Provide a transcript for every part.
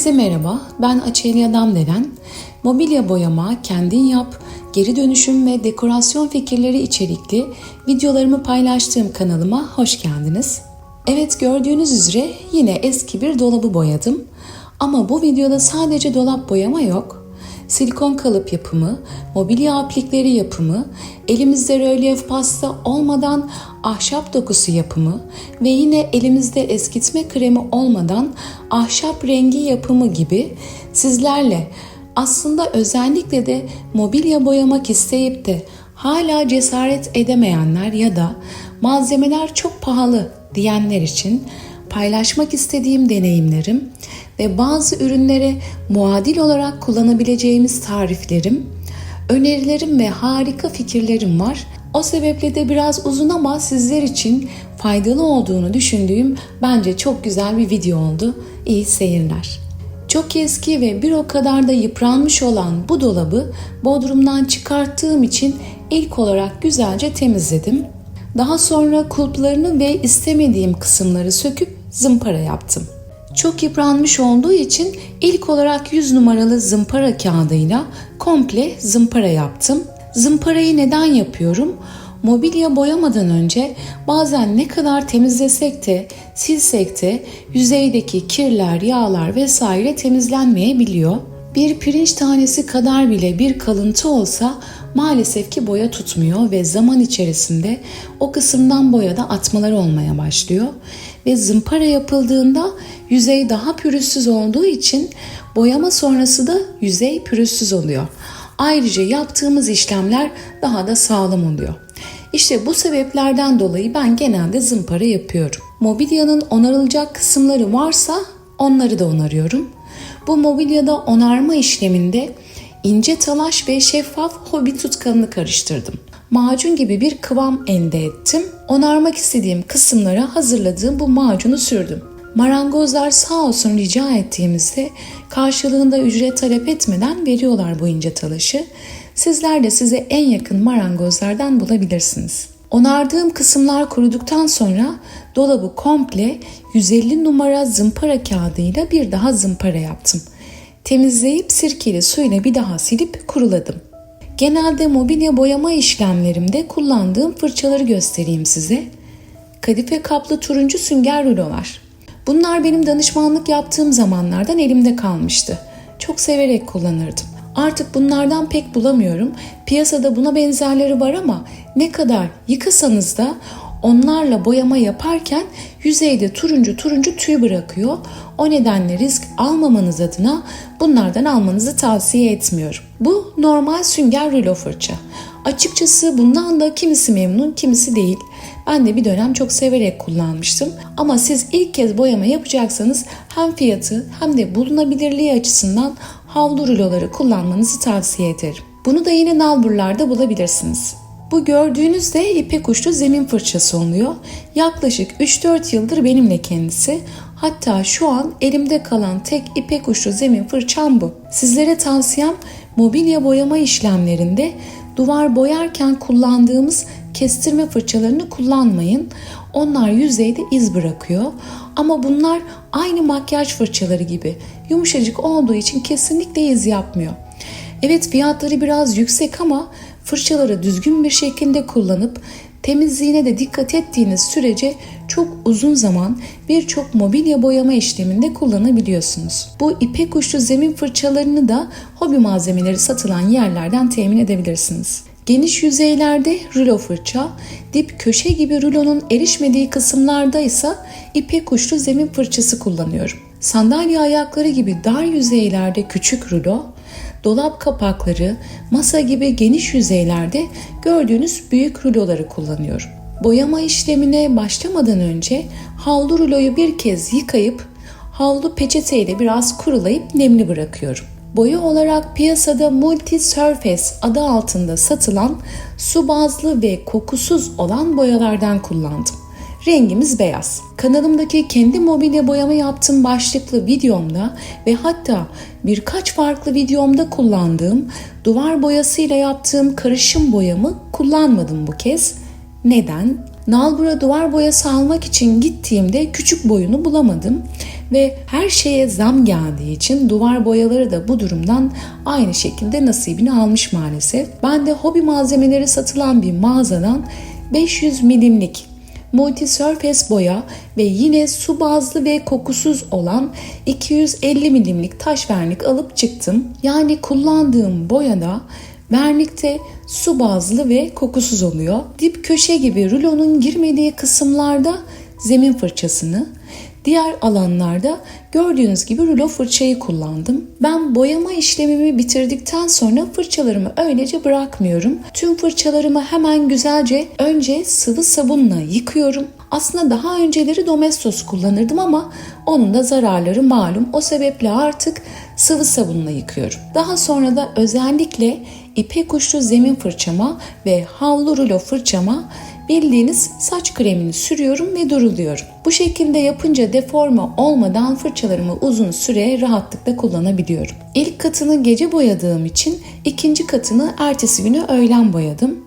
Herkese merhaba, ben Açelya Damdelen. Mobilya boyama, kendin yap, geri dönüşüm ve dekorasyon fikirleri içerikli videolarımı paylaştığım kanalıma hoş geldiniz. Evet gördüğünüz üzere yine eski bir dolabı boyadım. Ama bu videoda sadece dolap boyama yok. Silikon kalıp yapımı, mobilya aplikleri yapımı, elimizde rölyef pasta olmadan ahşap dokusu yapımı ve yine elimizde eskitme kremi olmadan ahşap rengi yapımı gibi sizlerle aslında özellikle de mobilya boyamak isteyip de hala cesaret edemeyenler ya da malzemeler çok pahalı diyenler için paylaşmak istediğim deneyimlerim ve bazı ürünlere muadil olarak kullanabileceğimiz tariflerim, önerilerim ve harika fikirlerim var. O sebeple de biraz uzun ama sizler için faydalı olduğunu düşündüğüm bence çok güzel bir video oldu. İyi seyirler. Çok eski ve bir o kadar da yıpranmış olan bu dolabı bodrumdan çıkarttığım için ilk olarak güzelce temizledim. Daha sonra kulplarını ve istemediğim kısımları söküp zımpara yaptım. Çok yıpranmış olduğu için ilk olarak 100 numaralı zımpara kağıdıyla komple zımpara yaptım. Zımparayı neden yapıyorum? Mobilya boyamadan önce bazen ne kadar temizlesek de silsek de yüzeydeki kirler, yağlar vesaire temizlenmeyebiliyor. Bir pirinç tanesi kadar bile bir kalıntı olsa maalesef ki boya tutmuyor ve zaman içerisinde o kısımdan boya da atmalar olmaya başlıyor. Ve zımpara yapıldığında yüzey daha pürüzsüz olduğu için boyama sonrası da yüzey pürüzsüz oluyor. Ayrıca yaptığımız işlemler daha da sağlam oluyor. İşte bu sebeplerden dolayı ben genelde zımpara yapıyorum. Mobilyanın onarılacak kısımları varsa onları da onarıyorum. Bu mobilyada onarma işleminde ince talaş ve şeffaf hobi tutkalını karıştırdım. Macun gibi bir kıvam elde ettim. Onarmak istediğim kısımlara hazırladığım bu macunu sürdüm. Marangozlar sağ olsun rica ettiğimizde karşılığında ücret talep etmeden veriyorlar bu ince talaşı. Sizler de size en yakın marangozlardan bulabilirsiniz. Onardığım kısımlar kuruduktan sonra dolabı komple 150 numara zımpara kağıdıyla bir daha zımpara yaptım. Temizleyip sirkeli suyla bir daha silip kuruladım. Genelde mobilya boyama işlemlerimde kullandığım fırçaları göstereyim size. Kadife kaplı turuncu sünger rulolar. Bunlar benim danışmanlık yaptığım zamanlardan elimde kalmıştı. Çok severek kullanırdım. Artık bunlardan pek bulamıyorum. Piyasada buna benzerleri var ama ne kadar yıkasanız da onlarla boyama yaparken yüzeyde turuncu turuncu tüy bırakıyor. O nedenle risk almamanız adına bunlardan almanızı tavsiye etmiyorum. Bu normal sünger rulo fırça. Açıkçası bundan da kimisi memnun, kimisi değil. Ben de bir dönem çok severek kullanmıştım. Ama siz ilk kez boyama yapacaksanız hem fiyatı hem de bulunabilirliği açısından havlu ruloları kullanmanızı tavsiye ederim. Bunu da yine nalburlarda bulabilirsiniz. Bu gördüğünüz de ipek uçlu zemin fırçası oluyor. Yaklaşık 3-4 yıldır benimle kendisi. Hatta şu an elimde kalan tek ipek uçlu zemin fırçam bu. Sizlere tavsiyem mobilya boyama işlemlerinde duvar boyarken kullandığımız kestirme fırçalarını kullanmayın. Onlar yüzeyde iz bırakıyor. Ama bunlar aynı makyaj fırçaları gibi yumuşacık olduğu için kesinlikle iz yapmıyor. Evet fiyatları biraz yüksek ama fırçaları düzgün bir şekilde kullanıp temizliğine de dikkat ettiğiniz sürece çok uzun zaman birçok mobilya boyama işleminde kullanabiliyorsunuz. Bu ipek uçlu zemin fırçalarını da hobi malzemeleri satılan yerlerden temin edebilirsiniz. Geniş yüzeylerde rulo fırça, dip köşe gibi rulonun erişmediği kısımlarda ise ipek uçlu zemin fırçası kullanıyorum. Sandalye ayakları gibi dar yüzeylerde küçük rulo, dolap kapakları, masa gibi geniş yüzeylerde gördüğünüz büyük ruloları kullanıyorum. Boyama işlemine başlamadan önce havlu ruloyu bir kez yıkayıp havlu peçeteyle biraz kurulayıp nemli bırakıyorum. Boya olarak piyasada Multi Surface adı altında satılan su bazlı ve kokusuz olan boyalardan kullandım. Rengimiz beyaz. Kanalımdaki kendi mobilya boyama yaptığım başlıklı videomda ve hatta birkaç farklı videomda kullandığım duvar boyasıyla yaptığım karışım boyamı kullanmadım bu kez. Neden? Nalbura duvar boyası almak için gittiğimde küçük boyunu bulamadım ve her şeye zam geldiği için duvar boyaları da bu durumdan aynı şekilde nasibini almış maalesef. Ben de hobi malzemeleri satılan bir mağazadan 500 milimlik multi surface boya ve yine su bazlı ve kokusuz olan 250 milimlik taş vernik alıp çıktım. Yani kullandığım boyada vernikte su bazlı ve kokusuz oluyor. Dip köşe gibi rulonun girmediği kısımlarda zemin fırçasını, Diğer alanlarda gördüğünüz gibi rulo fırçayı kullandım. Ben boyama işlemimi bitirdikten sonra fırçalarımı öylece bırakmıyorum. Tüm fırçalarımı hemen güzelce önce sıvı sabunla yıkıyorum. Aslında daha önceleri Domestos kullanırdım ama onun da zararları malum. O sebeple artık sıvı sabunla yıkıyorum. Daha sonra da özellikle ipek uçlu zemin fırçama ve havlu rulo fırçama bildiğiniz saç kremini sürüyorum ve duruluyorum. Bu şekilde yapınca deforme olmadan fırçalarımı uzun süre rahatlıkla kullanabiliyorum. İlk katını gece boyadığım için ikinci katını ertesi günü öğlen boyadım.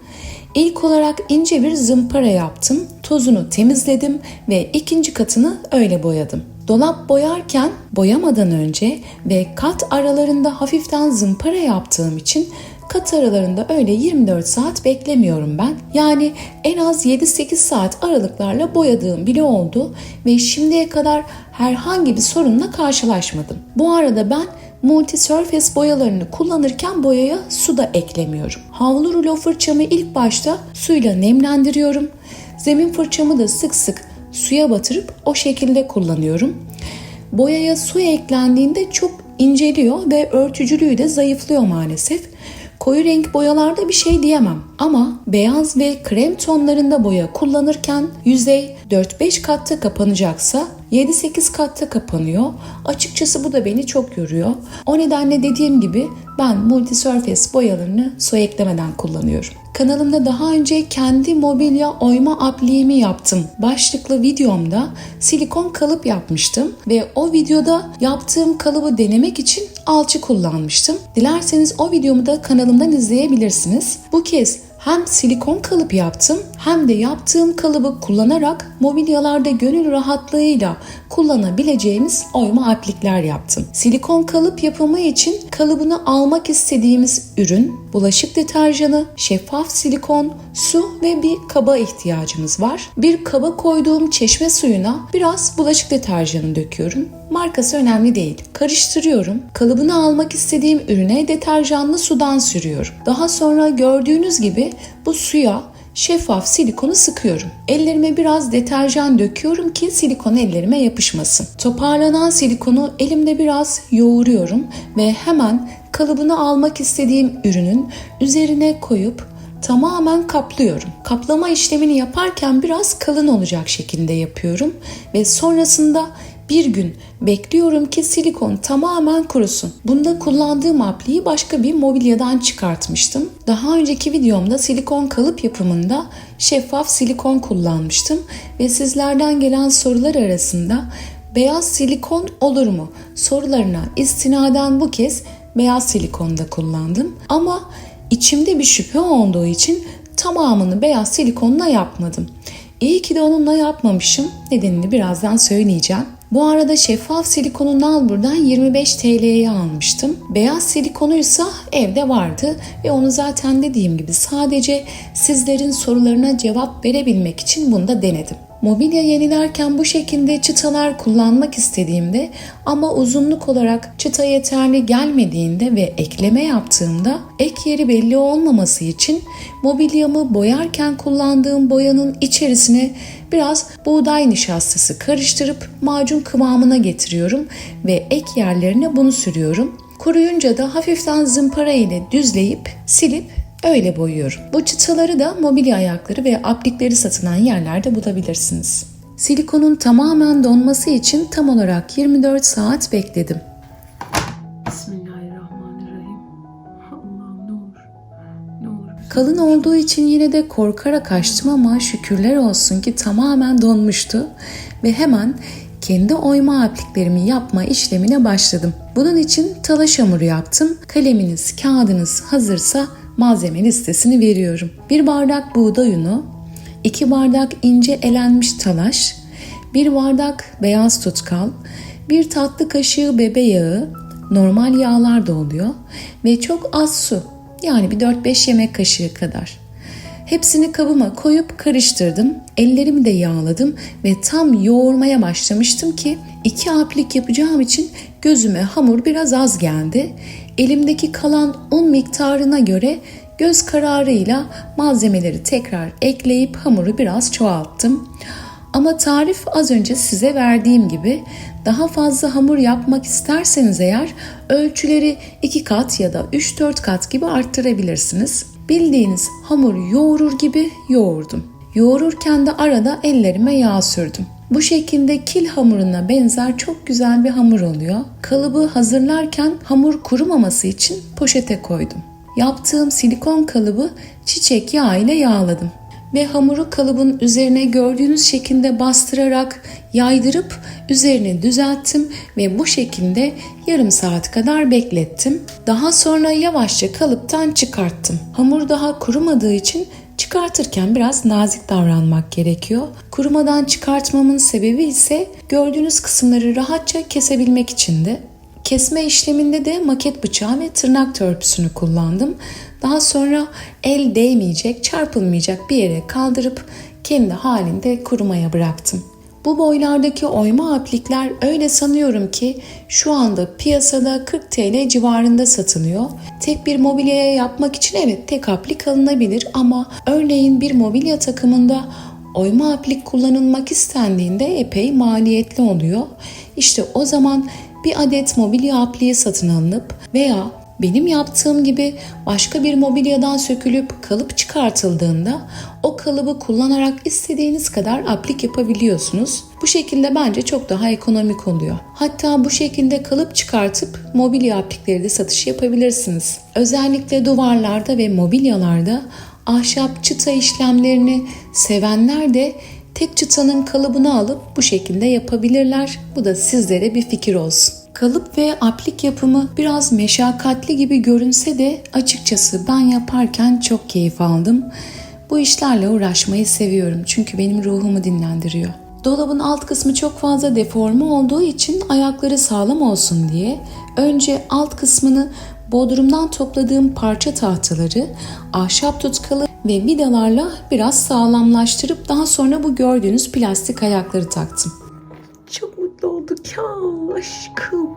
İlk olarak ince bir zımpara yaptım, tozunu temizledim ve ikinci katını öyle boyadım. Dolap boyarken boyamadan önce ve kat aralarında hafiften zımpara yaptığım için kat aralarında öyle 24 saat beklemiyorum ben. Yani en az 7-8 saat aralıklarla boyadığım bile oldu ve şimdiye kadar herhangi bir sorunla karşılaşmadım. Bu arada ben multi surface boyalarını kullanırken boyaya su da eklemiyorum. Havlu rulo fırçamı ilk başta suyla nemlendiriyorum. Zemin fırçamı da sık sık suya batırıp o şekilde kullanıyorum. Boyaya su eklendiğinde çok inceliyor ve örtücülüğü de zayıflıyor maalesef. Koyu renk boyalarda bir şey diyemem ama beyaz ve krem tonlarında boya kullanırken yüzey 4-5 katta kapanacaksa 7-8 katta kapanıyor. Açıkçası bu da beni çok yoruyor. O nedenle dediğim gibi ben multi surface boyalarını su eklemeden kullanıyorum. Kanalımda daha önce kendi mobilya oyma apliğimi yaptım. Başlıklı videomda silikon kalıp yapmıştım ve o videoda yaptığım kalıbı denemek için alçı kullanmıştım. Dilerseniz o videomu da kanalımdan izleyebilirsiniz. Bu kez hem silikon kalıp yaptım hem de yaptığım kalıbı kullanarak mobilyalarda gönül rahatlığıyla kullanabileceğimiz oyma aplikler yaptım. Silikon kalıp yapımı için kalıbını almak istediğimiz ürün, bulaşık deterjanı, şeffaf silikon, su ve bir kaba ihtiyacımız var. Bir kaba koyduğum çeşme suyuna biraz bulaşık deterjanı döküyorum. Markası önemli değil. Karıştırıyorum. Kalıbını almak istediğim ürüne deterjanlı sudan sürüyorum. Daha sonra gördüğünüz gibi bu suya şeffaf silikonu sıkıyorum. Ellerime biraz deterjan döküyorum ki silikon ellerime yapışmasın. Toparlanan silikonu elimde biraz yoğuruyorum ve hemen kalıbını almak istediğim ürünün üzerine koyup tamamen kaplıyorum. Kaplama işlemini yaparken biraz kalın olacak şekilde yapıyorum ve sonrasında bir gün bekliyorum ki silikon tamamen kurusun. Bunda kullandığım apliği başka bir mobilyadan çıkartmıştım. Daha önceki videomda silikon kalıp yapımında şeffaf silikon kullanmıştım ve sizlerden gelen sorular arasında beyaz silikon olur mu sorularına istinaden bu kez beyaz silikonda kullandım. Ama içimde bir şüphe olduğu için tamamını beyaz silikonla yapmadım. İyi ki de onunla yapmamışım. Nedenini birazdan söyleyeceğim. Bu arada şeffaf silikonu Nalbur'dan 25 TL'ye almıştım. Beyaz silikonuysa evde vardı ve onu zaten dediğim gibi sadece sizlerin sorularına cevap verebilmek için bunu da denedim. Mobilya yenilerken bu şekilde çıtalar kullanmak istediğimde ama uzunluk olarak çıta yeterli gelmediğinde ve ekleme yaptığımda ek yeri belli olmaması için mobilyamı boyarken kullandığım boyanın içerisine biraz buğday nişastası karıştırıp macun kıvamına getiriyorum ve ek yerlerine bunu sürüyorum. Kuruyunca da hafiften zımpara ile düzleyip silip öyle boyuyorum. Bu çıtaları da mobilya ayakları ve aplikleri satılan yerlerde bulabilirsiniz. Silikonun tamamen donması için tam olarak 24 saat bekledim. Bismillahirrahmanirrahim. Allah'ım ne olur. Ne olur. Kalın olduğu için yine de korkarak açtım ama şükürler olsun ki tamamen donmuştu ve hemen kendi oyma apliklerimi yapma işlemine başladım. Bunun için talaş hamuru yaptım. Kaleminiz, kağıdınız hazırsa malzeme listesini veriyorum. Bir bardak buğday unu, 2 bardak ince elenmiş talaş, 1 bardak beyaz tutkal, 1 tatlı kaşığı bebe yağı, normal yağlar da oluyor ve çok az su yani bir 4-5 yemek kaşığı kadar. Hepsini kabıma koyup karıştırdım. Ellerimi de yağladım ve tam yoğurmaya başlamıştım ki iki aplik yapacağım için gözüme hamur biraz az geldi. Elimdeki kalan un miktarına göre göz kararıyla malzemeleri tekrar ekleyip hamuru biraz çoğalttım. Ama tarif az önce size verdiğim gibi daha fazla hamur yapmak isterseniz eğer ölçüleri 2 kat ya da 3-4 kat gibi arttırabilirsiniz. Bildiğiniz hamur yoğurur gibi yoğurdum. Yoğururken de arada ellerime yağ sürdüm. Bu şekilde kil hamuruna benzer çok güzel bir hamur oluyor. Kalıbı hazırlarken hamur kurumaması için poşete koydum. Yaptığım silikon kalıbı çiçek yağı ile yağladım ve hamuru kalıbın üzerine gördüğünüz şekilde bastırarak yaydırıp üzerine düzelttim ve bu şekilde yarım saat kadar beklettim. Daha sonra yavaşça kalıptan çıkarttım. Hamur daha kurumadığı için çıkartırken biraz nazik davranmak gerekiyor. Kurumadan çıkartmamın sebebi ise gördüğünüz kısımları rahatça kesebilmek içindi. Kesme işleminde de maket bıçağı ve tırnak törpüsünü kullandım. Daha sonra el değmeyecek, çarpılmayacak bir yere kaldırıp kendi halinde kurumaya bıraktım. Bu boylardaki oyma aplikler öyle sanıyorum ki şu anda piyasada 40 TL civarında satılıyor. Tek bir mobilyaya yapmak için evet tek aplik alınabilir ama örneğin bir mobilya takımında oyma aplik kullanılmak istendiğinde epey maliyetli oluyor. İşte o zaman bir adet mobilya apliği satın alınıp veya benim yaptığım gibi başka bir mobilyadan sökülüp kalıp çıkartıldığında o kalıbı kullanarak istediğiniz kadar aplik yapabiliyorsunuz. Bu şekilde bence çok daha ekonomik oluyor. Hatta bu şekilde kalıp çıkartıp mobilya aplikleri de satış yapabilirsiniz. Özellikle duvarlarda ve mobilyalarda ahşap çıta işlemlerini sevenler de tek çıtanın kalıbını alıp bu şekilde yapabilirler. Bu da sizlere bir fikir olsun. Kalıp ve aplik yapımı biraz meşakkatli gibi görünse de açıkçası ben yaparken çok keyif aldım. Bu işlerle uğraşmayı seviyorum çünkü benim ruhumu dinlendiriyor. Dolabın alt kısmı çok fazla deforme olduğu için ayakları sağlam olsun diye önce alt kısmını bodrumdan topladığım parça tahtaları, ahşap tutkalı ve vidalarla biraz sağlamlaştırıp daha sonra bu gördüğünüz plastik ayakları taktım. Mutlu olduk ya aşkım.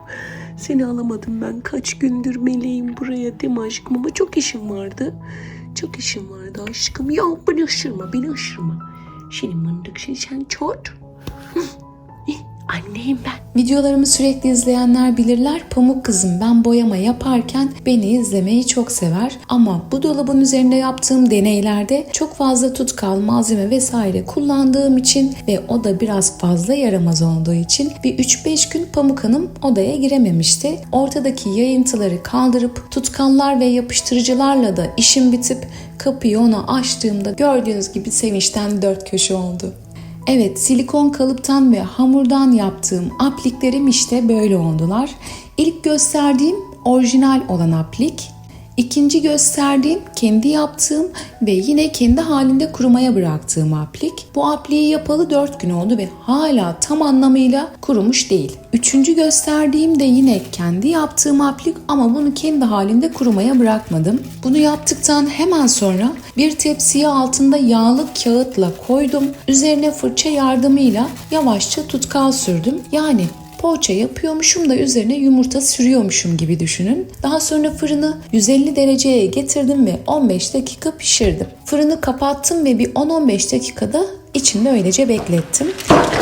Seni alamadım ben kaç gündür meleğim buraya değil mi aşkım ama çok işim vardı. Çok işim vardı aşkım. Ya beni ışırma beni ışırma. Senin mındık şey sen çot. Anneyim ben. Videolarımı sürekli izleyenler bilirler. Pamuk kızım ben boyama yaparken beni izlemeyi çok sever. Ama bu dolabın üzerinde yaptığım deneylerde çok fazla tutkal, malzeme vesaire kullandığım için ve o da biraz fazla yaramaz olduğu için bir 3-5 gün Pamuk Hanım odaya girememişti. Ortadaki yayıntıları kaldırıp tutkallar ve yapıştırıcılarla da işim bitip kapıyı ona açtığımda gördüğünüz gibi sevinçten dört köşe oldu. Evet, silikon kalıptan ve hamurdan yaptığım apliklerim işte böyle oldular. İlk gösterdiğim orijinal olan aplik. İkinci gösterdiğim kendi yaptığım ve yine kendi halinde kurumaya bıraktığım aplik. Bu apliği yapalı 4 gün oldu ve hala tam anlamıyla kurumuş değil. Üçüncü gösterdiğim de yine kendi yaptığım aplik ama bunu kendi halinde kurumaya bırakmadım. Bunu yaptıktan hemen sonra bir tepsiye altında yağlı kağıtla koydum. Üzerine fırça yardımıyla yavaşça tutkal sürdüm. Yani poğaça yapıyormuşum da üzerine yumurta sürüyormuşum gibi düşünün. Daha sonra fırını 150 dereceye getirdim ve 15 dakika pişirdim. Fırını kapattım ve bir 10-15 dakikada içinde öylece beklettim.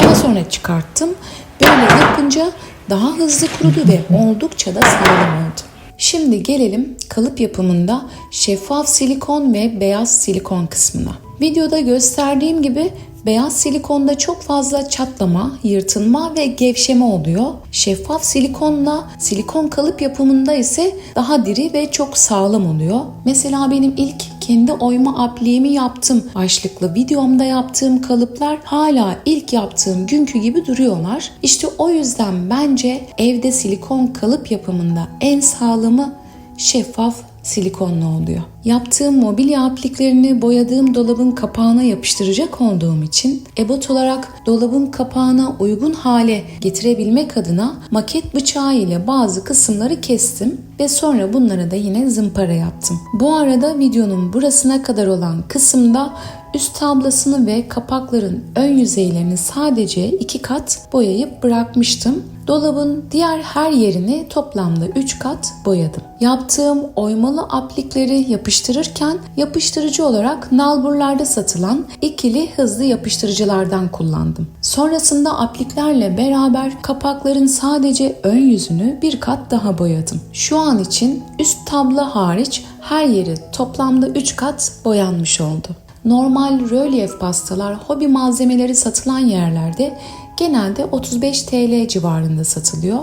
Daha sonra çıkarttım. Böyle yapınca daha hızlı kurudu ve oldukça da sağlam oldu. Şimdi gelelim kalıp yapımında şeffaf silikon ve beyaz silikon kısmına. Videoda gösterdiğim gibi beyaz silikonda çok fazla çatlama, yırtılma ve gevşeme oluyor. Şeffaf silikonla silikon kalıp yapımında ise daha diri ve çok sağlam oluyor. Mesela benim ilk kendi oyma apliğimi yaptım başlıklı videomda yaptığım kalıplar hala ilk yaptığım günkü gibi duruyorlar. İşte o yüzden bence evde silikon kalıp yapımında en sağlamı şeffaf silikonlu oluyor. Yaptığım mobilya apliklerini boyadığım dolabın kapağına yapıştıracak olduğum için ebot olarak dolabın kapağına uygun hale getirebilmek adına maket bıçağı ile bazı kısımları kestim ve sonra bunlara da yine zımpara yaptım. Bu arada videonun burasına kadar olan kısımda üst tablasını ve kapakların ön yüzeylerini sadece iki kat boyayıp bırakmıştım. Dolabın diğer her yerini toplamda 3 kat boyadım. Yaptığım oymalı aplikleri yapıştırırken yapıştırıcı olarak nalburlarda satılan ikili hızlı yapıştırıcılardan kullandım. Sonrasında apliklerle beraber kapakların sadece ön yüzünü bir kat daha boyadım. Şu an için üst tabla hariç her yeri toplamda 3 kat boyanmış oldu. Normal rölyef pastalar hobi malzemeleri satılan yerlerde genelde 35 TL civarında satılıyor.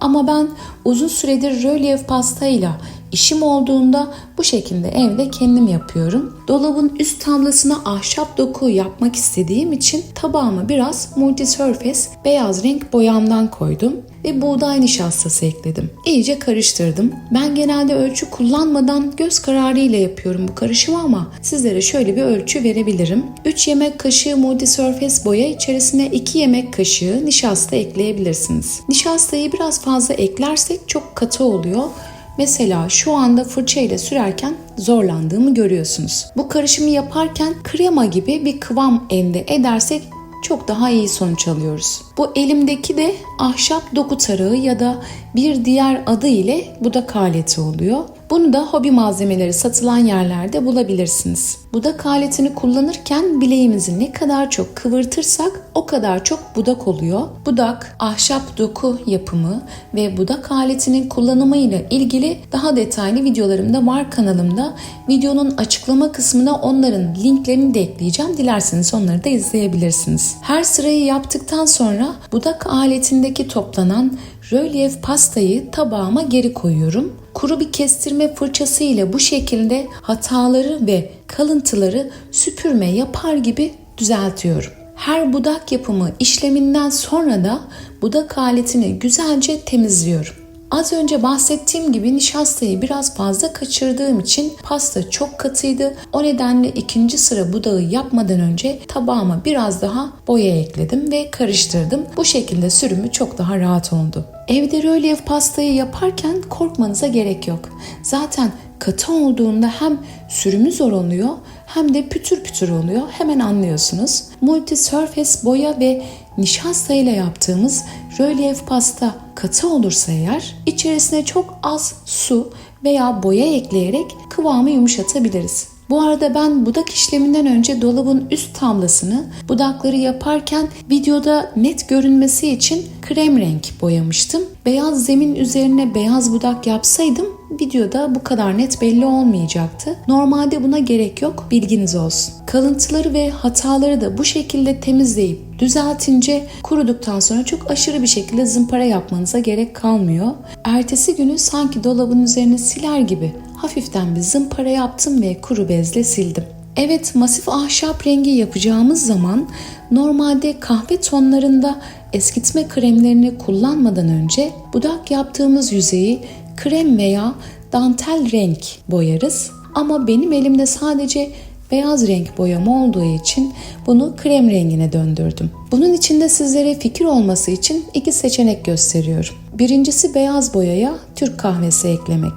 Ama ben uzun süredir rölyef pastayla işim olduğunda bu şekilde evde kendim yapıyorum. Dolabın üst tablasına ahşap doku yapmak istediğim için tabağıma biraz multi surface beyaz renk boyamdan koydum ve buğday nişastası ekledim. İyice karıştırdım. Ben genelde ölçü kullanmadan göz kararı ile yapıyorum bu karışımı ama sizlere şöyle bir ölçü verebilirim. 3 yemek kaşığı multi surface boya içerisine 2 yemek kaşığı nişasta ekleyebilirsiniz. Nişastayı biraz fazla eklersek çok katı oluyor. Mesela şu anda fırça ile sürerken zorlandığımı görüyorsunuz. Bu karışımı yaparken krema gibi bir kıvam elde edersek çok daha iyi sonuç alıyoruz. Bu elimdeki de ahşap doku tarağı ya da bir diğer adı ile budak aleti oluyor. Bunu da hobi malzemeleri satılan yerlerde bulabilirsiniz. Budak aletini kullanırken bileğimizi ne kadar çok kıvırtırsak o kadar çok budak oluyor. Budak, ahşap doku yapımı ve budak aletinin kullanımı ile ilgili daha detaylı videolarım da var kanalımda. Videonun açıklama kısmına onların linklerini de ekleyeceğim. Dilerseniz onları da izleyebilirsiniz. Her sırayı yaptıktan sonra budak aletindeki toplanan rölyef pastayı tabağıma geri koyuyorum. Kuru bir kestirme fırçası ile bu şekilde hataları ve kalıntıları süpürme yapar gibi düzeltiyorum. Her budak yapımı işleminden sonra da budak aletini güzelce temizliyorum. Az önce bahsettiğim gibi nişastayı biraz fazla kaçırdığım için pasta çok katıydı. O nedenle ikinci sıra budağı yapmadan önce tabağıma biraz daha boya ekledim ve karıştırdım. Bu şekilde sürümü çok daha rahat oldu. Evde rölyef pastayı yaparken korkmanıza gerek yok. Zaten katı olduğunda hem sürümü zor oluyor hem de pütür pütür oluyor. Hemen anlıyorsunuz. Multi surface boya ve nişasta ile yaptığımız rölyef pasta katı olursa eğer içerisine çok az su veya boya ekleyerek kıvamı yumuşatabiliriz. Bu arada ben budak işleminden önce dolabın üst tablasını budakları yaparken videoda net görünmesi için krem renk boyamıştım. Beyaz zemin üzerine beyaz budak yapsaydım videoda bu kadar net belli olmayacaktı. Normalde buna gerek yok bilginiz olsun. Kalıntıları ve hataları da bu şekilde temizleyip düzeltince kuruduktan sonra çok aşırı bir şekilde zımpara yapmanıza gerek kalmıyor. Ertesi günü sanki dolabın üzerine siler gibi hafiften bir zımpara yaptım ve kuru bezle sildim. Evet masif ahşap rengi yapacağımız zaman normalde kahve tonlarında eskitme kremlerini kullanmadan önce budak yaptığımız yüzeyi krem veya dantel renk boyarız. Ama benim elimde sadece beyaz renk boyama olduğu için bunu krem rengine döndürdüm. Bunun için de sizlere fikir olması için iki seçenek gösteriyorum. Birincisi beyaz boyaya Türk kahvesi eklemek.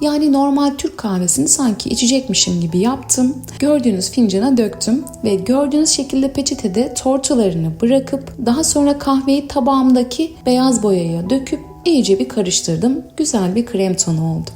Yani normal Türk kahvesini sanki içecekmişim gibi yaptım. Gördüğünüz fincana döktüm ve gördüğünüz şekilde peçetede tortularını bırakıp daha sonra kahveyi tabağımdaki beyaz boyaya döküp iyice bir karıştırdım. Güzel bir krem tonu oldu.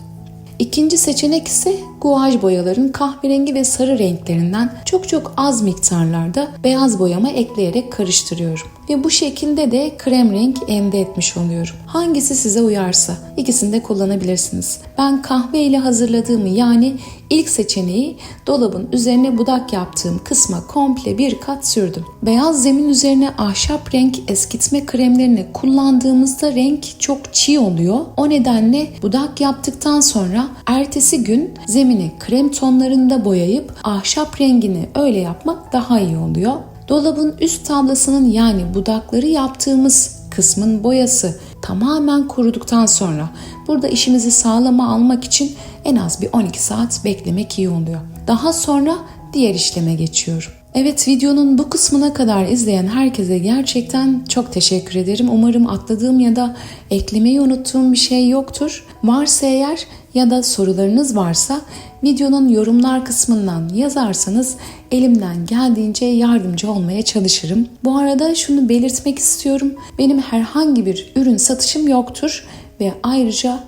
İkinci seçenek ise guaj boyaların kahverengi ve sarı renklerinden çok çok az miktarlarda beyaz boyama ekleyerek karıştırıyorum. Ve bu şekilde de krem renk elde etmiş oluyorum. Hangisi size uyarsa ikisini de kullanabilirsiniz. Ben kahve ile hazırladığımı yani ilk seçeneği dolabın üzerine budak yaptığım kısma komple bir kat sürdüm. Beyaz zemin üzerine ahşap renk eskitme kremlerini kullandığımızda renk çok çiğ oluyor. O nedenle budak yaptıktan sonra ertesi gün zemini krem tonlarında boyayıp ahşap rengini öyle yapmak daha iyi oluyor. Dolabın üst tablasının yani budakları yaptığımız kısmın boyası tamamen kuruduktan sonra burada işimizi sağlama almak için en az bir 12 saat beklemek iyi oluyor. Daha sonra diğer işleme geçiyorum. Evet videonun bu kısmına kadar izleyen herkese gerçekten çok teşekkür ederim. Umarım atladığım ya da eklemeyi unuttuğum bir şey yoktur. Varsa eğer ya da sorularınız varsa videonun yorumlar kısmından yazarsanız elimden geldiğince yardımcı olmaya çalışırım. Bu arada şunu belirtmek istiyorum. Benim herhangi bir ürün satışım yoktur ve ayrıca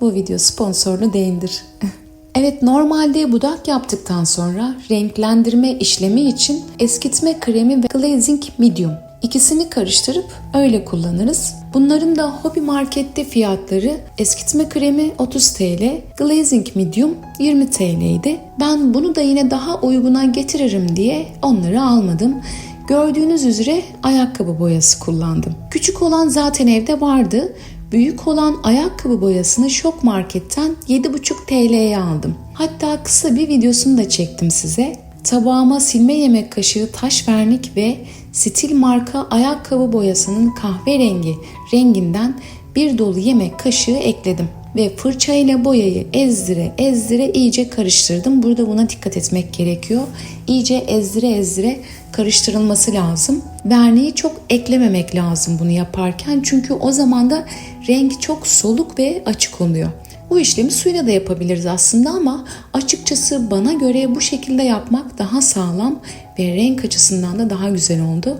bu video sponsorlu değildir. Evet normalde budak yaptıktan sonra renklendirme işlemi için eskitme kremi ve glazing medium ikisini karıştırıp öyle kullanırız. Bunların da hobi markette fiyatları eskitme kremi 30 TL, glazing medium 20 TL idi. Ben bunu da yine daha uyguna getiririm diye onları almadım. Gördüğünüz üzere ayakkabı boyası kullandım. Küçük olan zaten evde vardı. Büyük olan ayakkabı boyasını Şok Market'ten 7,5 TL'ye aldım. Hatta kısa bir videosunu da çektim size. Tabağıma silme yemek kaşığı taş vernik ve stil marka ayakkabı boyasının kahverengi renginden bir dolu yemek kaşığı ekledim. Ve fırçayla boyayı ezdire ezdire iyice karıştırdım. Burada buna dikkat etmek gerekiyor. İyice ezdire ezdire karıştırılması lazım. Verniği çok eklememek lazım bunu yaparken. Çünkü o zaman da renk çok soluk ve açık oluyor. Bu işlemi suyla da yapabiliriz aslında ama açıkçası bana göre bu şekilde yapmak daha sağlam ve renk açısından da daha güzel oldu.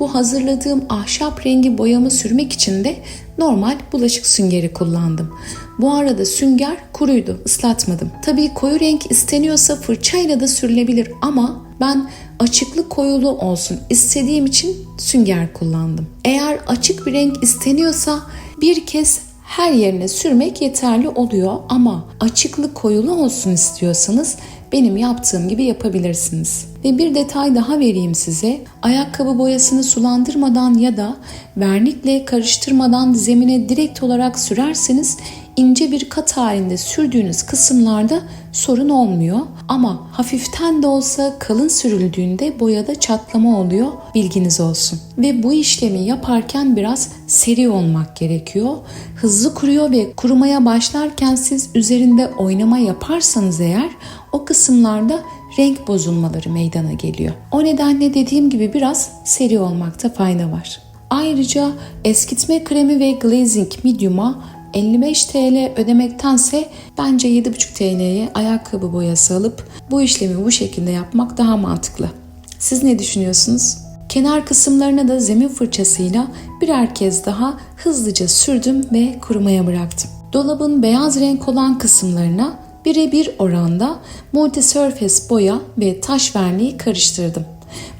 Bu hazırladığım ahşap rengi boyamı sürmek için de normal bulaşık süngeri kullandım. Bu arada sünger kuruydu, ıslatmadım. Tabii koyu renk isteniyorsa fırçayla da sürülebilir ama ben açıklı koyulu olsun istediğim için sünger kullandım. Eğer açık bir renk isteniyorsa bir kez her yerine sürmek yeterli oluyor ama açıklı koyulu olsun istiyorsanız benim yaptığım gibi yapabilirsiniz. Ve bir detay daha vereyim size. Ayakkabı boyasını sulandırmadan ya da vernikle karıştırmadan zemine direkt olarak sürerseniz ince bir kat halinde sürdüğünüz kısımlarda sorun olmuyor. Ama hafiften de olsa kalın sürüldüğünde boyada çatlama oluyor. Bilginiz olsun. Ve bu işlemi yaparken biraz seri olmak gerekiyor. Hızlı kuruyor ve kurumaya başlarken siz üzerinde oynama yaparsanız eğer o kısımlarda renk bozulmaları meydana geliyor. O nedenle dediğim gibi biraz seri olmakta fayda var. Ayrıca eskitme kremi ve glazing medium'a 55 TL ödemektense bence 7,5 TL'ye ayakkabı boyası alıp bu işlemi bu şekilde yapmak daha mantıklı. Siz ne düşünüyorsunuz? Kenar kısımlarına da zemin fırçasıyla birer kez daha hızlıca sürdüm ve kurumaya bıraktım. Dolabın beyaz renk olan kısımlarına birebir oranda multi surface boya ve taş verniği karıştırdım.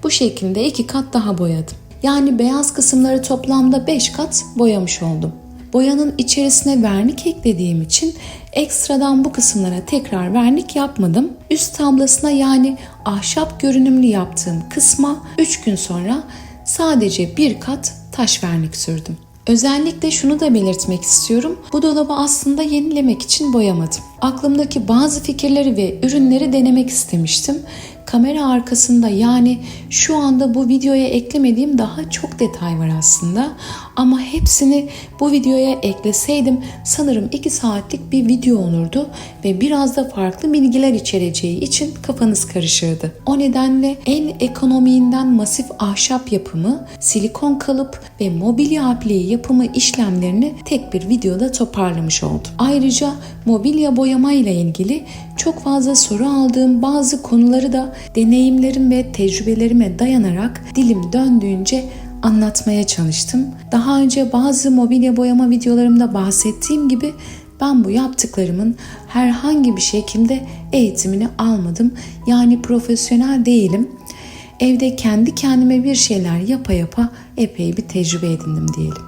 Bu şekilde iki kat daha boyadım. Yani beyaz kısımları toplamda 5 kat boyamış oldum. Boyanın içerisine vernik eklediğim için ekstradan bu kısımlara tekrar vernik yapmadım. Üst tablasına yani ahşap görünümlü yaptığım kısma 3 gün sonra sadece bir kat taş vernik sürdüm. Özellikle şunu da belirtmek istiyorum. Bu dolabı aslında yenilemek için boyamadım. Aklımdaki bazı fikirleri ve ürünleri denemek istemiştim. Kamera arkasında yani şu anda bu videoya eklemediğim daha çok detay var aslında. Ama hepsini bu videoya ekleseydim sanırım 2 saatlik bir video olurdu ve biraz da farklı bilgiler içereceği için kafanız karışırdı. O nedenle en ekonomiğinden masif ahşap yapımı, silikon kalıp ve mobilya apliği yapımı işlemlerini tek bir videoda toparlamış oldum. Ayrıca mobilya boyama ile ilgili çok fazla soru aldığım bazı konuları da deneyimlerim ve tecrübelerime dayanarak dilim döndüğünce anlatmaya çalıştım. Daha önce bazı mobilya boyama videolarımda bahsettiğim gibi ben bu yaptıklarımın herhangi bir şekilde eğitimini almadım. Yani profesyonel değilim. Evde kendi kendime bir şeyler yapa yapa epey bir tecrübe edindim diyelim.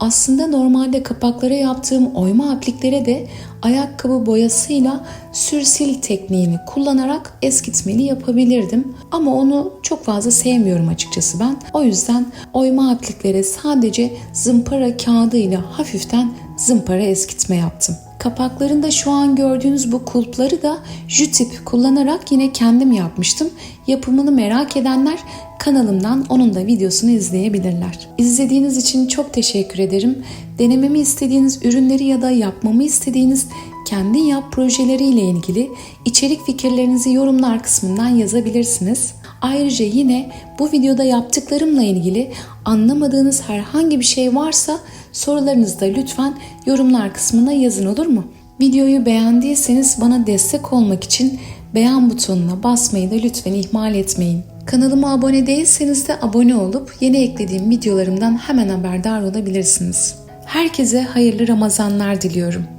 Aslında normalde kapaklara yaptığım oyma apliklere de ayakkabı boyasıyla sürsil tekniğini kullanarak eskitmeli yapabilirdim. Ama onu çok fazla sevmiyorum açıkçası ben. O yüzden oyma apliklere sadece zımpara kağıdıyla hafiften zımpara eskitme yaptım. Kapaklarında şu an gördüğünüz bu kulpları da Jutip kullanarak yine kendim yapmıştım. Yapımını merak edenler kanalımdan onun da videosunu izleyebilirler. İzlediğiniz için çok teşekkür ederim. Denememi istediğiniz ürünleri ya da yapmamı istediğiniz kendin yap projeleriyle ilgili içerik fikirlerinizi yorumlar kısmından yazabilirsiniz. Ayrıca yine bu videoda yaptıklarımla ilgili anlamadığınız herhangi bir şey varsa sorularınızı da lütfen yorumlar kısmına yazın olur mu? Videoyu beğendiyseniz bana destek olmak için beğen butonuna basmayı da lütfen ihmal etmeyin. Kanalıma abone değilseniz de abone olup yeni eklediğim videolarımdan hemen haberdar olabilirsiniz. Herkese hayırlı Ramazanlar diliyorum.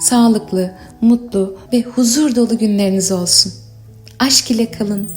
Sağlıklı, mutlu ve huzur dolu günleriniz olsun. Aşk ile kalın.